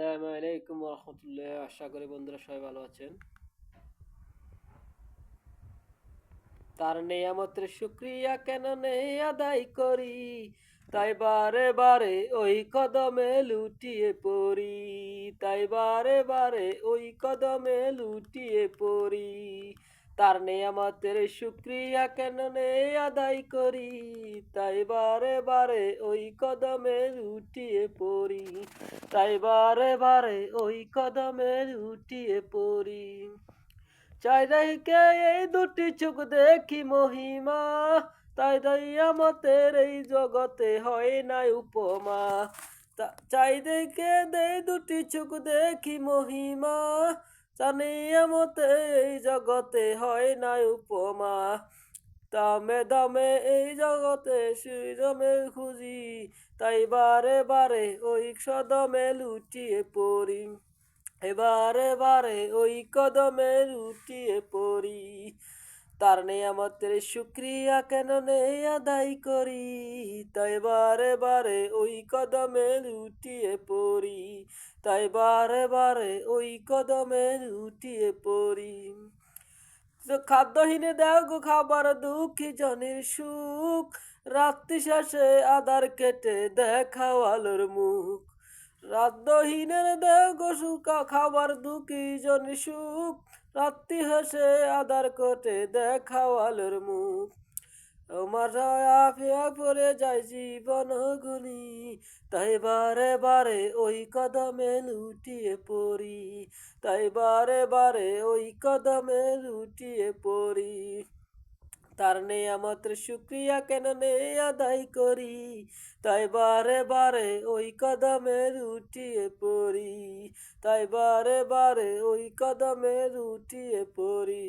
আসসালামু আলাইকুম রহমতুল্লাহ। আশা করি বন্ধুরা সবাই ভালো আছেন। তার শুক্রিয়া কেন নেই আদায় করি? তাই বারে বারে ওই কদমে লুটিয়ে পড়ি। তাই বারে বারে ওই কদমে লুটিয়ে পড়ি। তার নেয়ামতের শুক্রিয়া কেন নেই আদায় করি? তাই বারে বারে ওই কদমে লুটিয়ে পড়ি। তাই বারে বারে ওই কদমে লুটিয়ে পড়ি। চাই রেখে এই দুটি চোখ দেখি মহিমা। তাই দয়ামতের এই জগতে হয় না উপমা। চাই দেখে দে দুটি চোখ দেখি মহিমা। জানি আমতে এই জগতে হয় না উপমা। দামে দামে এই জগতে সুজমে খুঁজি, তাই বারে বারে ওই সদমে লুটিয়ে পড়ি। এবারে বারে ওই কদমে লুটিয়ে পড়ি। তার নেয়ামতের শুক্রিয়া কেন নেই আদায় করি? তাই বারে বারে ওই কদমে লুটিয়ে পড়ি। তাই বারে বারে ওই কদমে লুটিয়ে পড়ি। খাদ্যহীনে দেও গো, খাবার দুঃখী জনের সুখ। রাত্রি শেষে আদার কেটে দেখাও আলোর মুখ। রাত্রহীনের দেও গো সুখা খাবার দুঃখী জনের সুখ। রাত্রি হেসে আদার কোটে দেখাও আলোর মুখ। আমার আফিয়া পরে যায় জীবন গুলি, তাই বারে বারে ওই কদমে লুটিয়ে পড়ি, তাই বারে বারে ওই কদমে লুটিয়ে পড়ি। তার নেয়ামতের শুক্রিয়া কেন নেই আদায় করি, তাই বারে বারে ওই কদমে লুটিয়ে পড়ি, তাই বারে বারে ওই কদমে লুটিয়ে পড়ি।